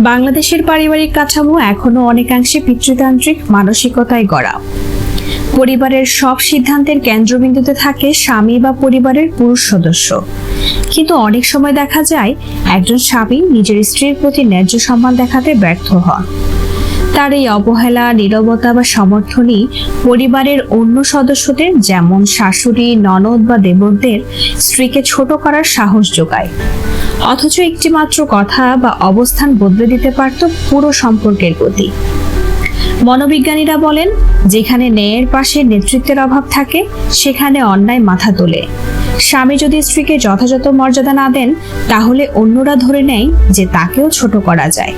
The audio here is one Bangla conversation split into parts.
বাংলাদেশের পারিবারিক কাঠামো এখনও অনেকাংশে পিতৃতান্ত্রিক মানসিকতায় গড়া। পরিবারের সব সিদ্ধান্তের কেন্দ্রবিন্দুতে থাকে স্বামী বা পরিবারের পুরুষ সদস্য। কিন্তু অনেক সময় দেখা যায়, একজন স্বামী নিজের স্ত্রীর প্রতি ন্যায্য সম্মান দেখাতে ব্যর্থ হন। তার এই অবহেলা, নীরবতা বা সমর্থনই পরিবারের অন্য সদস্যদের, যেমন শাশুড়ি, ননদ বা দেবরদের, স্ত্রীকে ছোট করার সাহস যোগায়। অথচ একটি মাত্র কথা বা অবস্থান বদলে দিতে পারত পুরো সম্পর্কের গতি। মনোবিজ্ঞানীরা বলেন, যেখানে ন্যায়ের পাশে নেতৃত্বের অভাব থাকে, সেখানে অন্যায় মাথা তোলে। স্বামী যদি স্ত্রীকে যথাযথ মর্যাদা না দেন, তাহলে অন্যরা ধরে নেয় যে তাকেও ছোট করা যায়।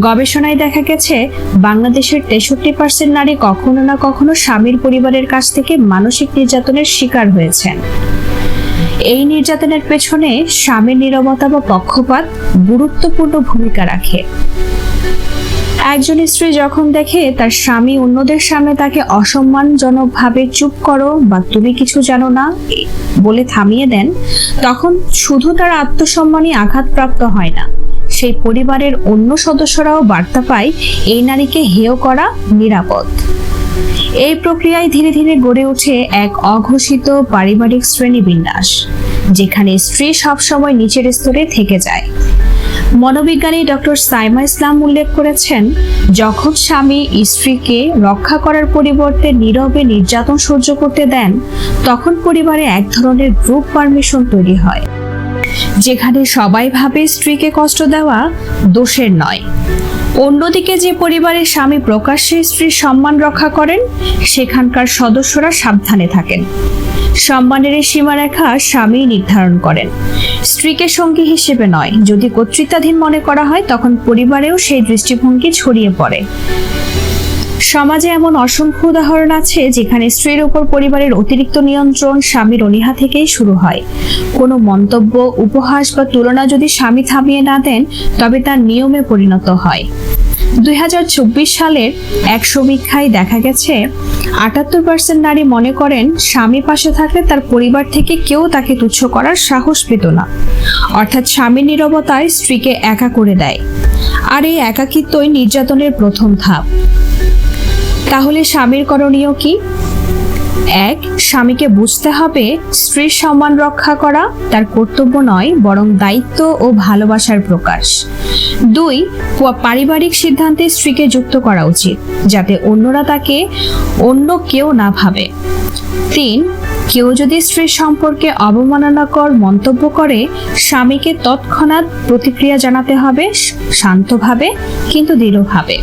গবেষণায় দেখা গেছে, বাংলাদেশের তেষট্টি পার্সেন্ট নারী কখনো না কখনো স্বামীর পরিবারের কাছ থেকে মানসিক নির্যাতনের শিকার হয়েছেন। এই নির্যাতনের পেছনে স্বামীর নীরবতা বা পক্ষপাত গুরুত্বপূর্ণ ভূমিকা রাখে। একজন স্ত্রী যখন দেখে তার স্বামী অন্যদের সামনে তাকে অসম্মানজনকভাবে চুপ করো বা তুমি কিছু জানো না বলে থামিয়ে দেন, তখন শুধু তার আত্মসম্মানই আঘাতপ্রাপ্ত হয় না। সেই পরিবারের অন্য সদস্যরাও বার্তা পায়, এই নারীকে হেয় করা নিরাপদ। এই প্রক্রিয়ায় ধীরে ধীরে গড়ে ওঠে এক অঘোষিত পারিবারিক শ্রেণীবিন্যাস, যেখানে স্ত্রী সবসময় নিচের স্তরে থেকে যায়। মনোবিজ্ঞানী ডক্টর সাইমা ইসলাম উল্লেখ করেছেন, যখন স্বামী স্ত্রীকে রক্ষা করার পরিবর্তে নীরবে নির্যাতন সহ্য করতে দেন, তখন পরিবারে এক ধরনের গ্রুপ পারমিশন তৈরি হয়, যেখানে সবাই ভাবে স্ত্রীকে কষ্ট দেওয়া দোষের নয়। অন্যদিকে যে পরিবারের স্বামী প্রকাশ্যে স্ত্রীর সম্মান রক্ষা করেন, সেখানকার সদস্যরা সাবধানে থাকেন। সম্মানের এই সীমারেখা স্বামী নির্ধারণ করেন। স্ত্রীকে সঙ্গী হিসেবে নয়, যদি কর্তৃত্বাধীন মনে করা হয়, তখন পরিবারেও সেই দৃষ্টিভঙ্গি ছড়িয়ে পড়ে। সমাজে এমন অসংখ্য উদাহরণ আছে, যেখানে স্ত্রীর উপর পরিবারের অতিরিক্ত নিয়ন্ত্রণ স্বামীর অনীহা থেকেই শুরু হয়। কোনো মন্তব্য, উপহাস বা তুলনা যদি স্বামী থামিয়ে না দেন, তবে তার নিয়মে পরিণত হয়। দুই সালের এক সমীক্ষায় দেখা গেছে, আটাত্তর পার্সেন্ট নারী মনে করেন স্বামী পাশে থাকলে তার পরিবার থেকে কেউ তাকে তুচ্ছ করার সাহস পেত না। অর্থাৎ স্বামীর নিরবতায় স্ত্রীকে একা করে দেয়। আর এই একাকিত্বই নির্যাতনের প্রথম ধাপ। তাহলে স্বামীর করণীয় কি? এক, স্বামীকে বুঝতে হবে স্ত্রীর সম্মান রক্ষা করা তার কর্তব্য নয়, বরং দায়িত্ব ও ভালোবাসার প্রকাশ। দুই পারিবারিক সিদ্ধান্তে স্ত্রীকে যুক্ত করা উচিত, যাতে অন্যরা তাকে অন্য কেউ না ভাবে। তিন, কেউ যদি স্ত্রীর সম্পর্কে অবমাননাকর মন্তব্য করে, স্বামীকে তৎক্ষণাৎ প্রতিক্রিয়া জানাতে হবে, শান্তভাবে কিন্তু দৃঢ়ভাবে।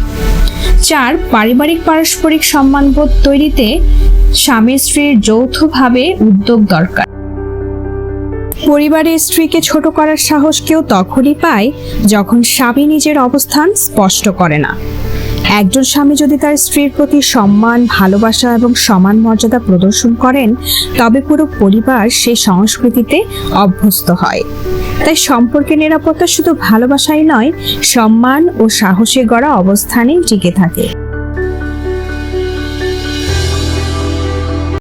চার, পারিবারিক পারস্পরিক সম্মানবোধ তৈরিতে স্বামী স্ত্রীর যৌথভাবে উদ্যোগ দরকার। পরিবারের স্ত্রীকে ছোট করার সাহস কেউ তখনই পায় যখন স্বামী নিজের অবস্থান স্পষ্ট করে না। একজন স্বামী যদি তার স্ত্রীর প্রতি সম্মান, ভালোবাসা এবং সমান মর্যাদা প্রদর্শন করেন, তবে পুরো পরিবার সেই সংস্কৃতিতে অভ্যস্ত হয়। তাই সম্পর্কে নিরাপত্তা শুধু ভালোবাসাই নয়, সম্মান ও সাহসে গড়া অবস্থানেই টিকে থাকে।